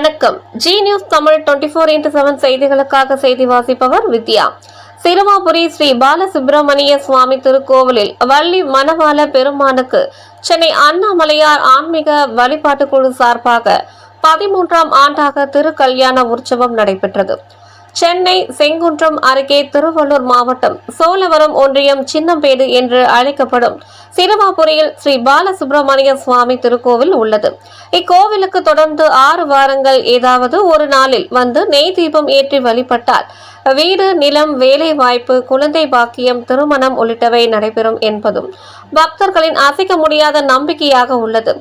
வணக்கம். Zee news Tamil twenty four into seven செய்திகளுக்காக செய்தி வாசிப்பவர் வித்யா. சிறுமாபுரி ஸ்ரீ பாலசுப்பிரமணிய சுவாமி திருக்கோவிலில் வள்ளி மணவாள பெருமானுக்கு சென்னை அண்ணாமலையார் ஆன்மீக வழிபாட்டுக் குழு சார்பாக பதிமூன்றாம் ஆண்டாக திருக்கல்யாண உற்சவம் நடைபெற்றது. சென்னை செங்குன்றம் அருகே திருவள்ளூர் மாவட்டம் சோழவரம் ஒன்றியம் சின்னம்பேடு என்று அழைக்கப்படும் சினிமாபுரியில் ஸ்ரீ பாலசுப்பிரமணிய சுவாமி திருக்கோவில் உள்ளது. இக்கோவிலுக்கு தொடர்ந்து ஆறு வாரங்கள் ஏதாவது ஒரு நாளில் வந்து நெய் தீபம் ஏற்றி வழிபட்டால் வீடு நிலம் வேலை வாய்ப்பு குழந்தை பாக்கியம் திருமணம் உள்ளிட்டவை நடைபெறும் என்பதும் பக்தர்களின் அசைக்க முடியாத நம்பிக்கையாக உள்ளது.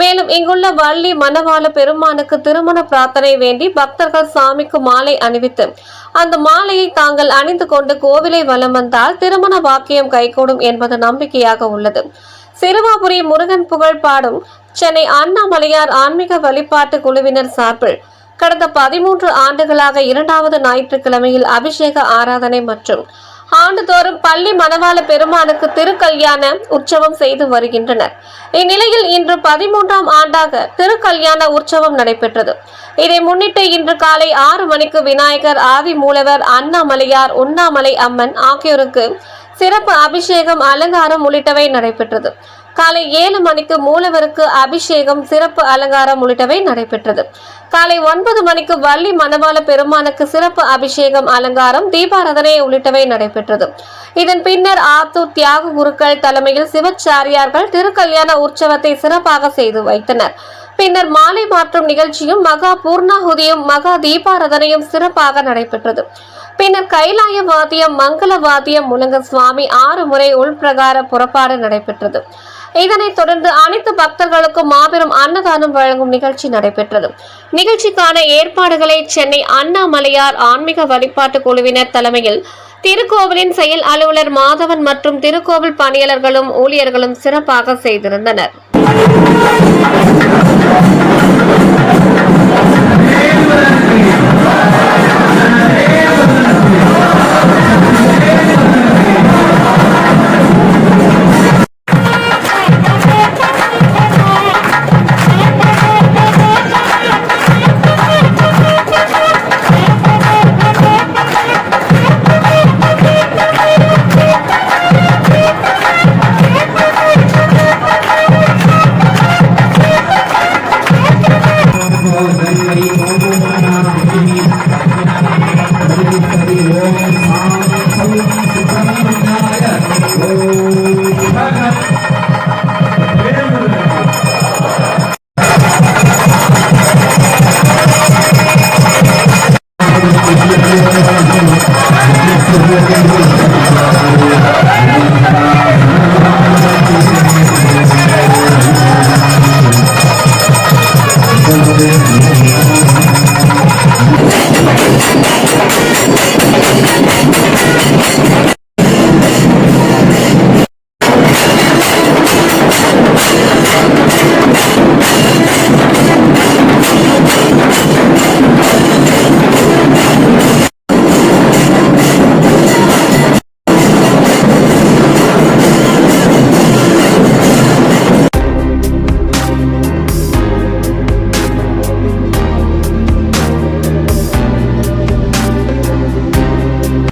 மேலும் இங்குள்ள வள்ளி மணவாள பெருமானுக்கு திருமண பிரார்த்தனை வேண்டி பக்தர்கள் சாமிக்கு மாலை அணிவித்து அந்த மாலையை தாங்கள் அணிந்து கொண்டு கோவிலை வலம் வந்தால் திருமண வாக்கியம் கைகூடும் என்பது நம்பிக்கையாக உள்ளது. சிறுவாபுரி முருகன் புகழ் பாடும் சென்னை அண்ணாமலையார் ஆன்மீக வழிபாட்டு குழுவினர் சார்பில் கடந்த பதிமூன்று ஆண்டுகளாக இரண்டாவது ஞாயிற்றுக்கிழமையில் அபிஷேக ஆராதனை மற்றும் ஆண்டுதோறும் பள்ளி மணவாள பெருமானுக்கு திருக்கல்யாண உற்சவம் செய்து வருகின்றனர். இந்நிலையில் இன்று பதிமூன்றாம் ஆண்டாக திருக்கல்யாண உற்சவம் நடைபெற்றது. இதை முன்னிட்டு இன்று காலை ஆறு மணிக்கு விநாயகர் ஆதி மூலவர் அண்ணாமலையார் உண்ணாமலை அம்மன் ஆகியோருக்கு சிறப்பு அபிஷேகம் அலங்காரம் உள்ளிட்டவை நடைபெற்றது. காலை ஏழு மணிக்கு மூலவருக்கு அபிஷேகம் சிறப்பு அலங்காரம் உள்ளிட்டவை நடைபெற்றது. காலை ஒன்பது மணிக்கு வள்ளி மணவாள பெருமானுக்கு சிறப்பு அபிஷேகம் அலங்காரம் தீபாராதனை உள்ளிட்டவை நடைபெற்றது. இதன் பின்னர் ஆத்தூர் தியாக குருக்கள் தலைமையில் சிவச்சாரியார்கள் திருக்கல்யாண உற்சவத்தை சிறப்பாக செய்து வைத்தனர். பின்னர் மாலை மாற்றும் நிகழ்ச்சியும் மகா பூர்ணாகுதியும் மகா தீபாரதனையும் சிறப்பாக நடைபெற்றது. பின்னர் கைலாய வாத்தியம் மங்கள வாத்தியம் முழங்க சுவாமி ஆறு முறை உள்பிரகார புறப்பாடு நடைபெற்றது. இதனைத் தொடர்ந்து அனைத்து பக்தர்களுக்கும் மாபெரும் அன்னதானம் வழங்கும் நிகழ்ச்சி நடைபெற்றது. நிகழ்ச்சிக்கான ஏற்பாடுகளை சென்னை அண்ணாமலையார் ஆன்மீக வழிபாட்டு குழுவினர் தலைமையில் திருக்கோவிலின் செயல் அலுவலர் மாதவன் மற்றும் திருக்கோவில் பணியாளர்களும் ஊழியர்களும் சிறப்பாக செய்திருந்தனர்.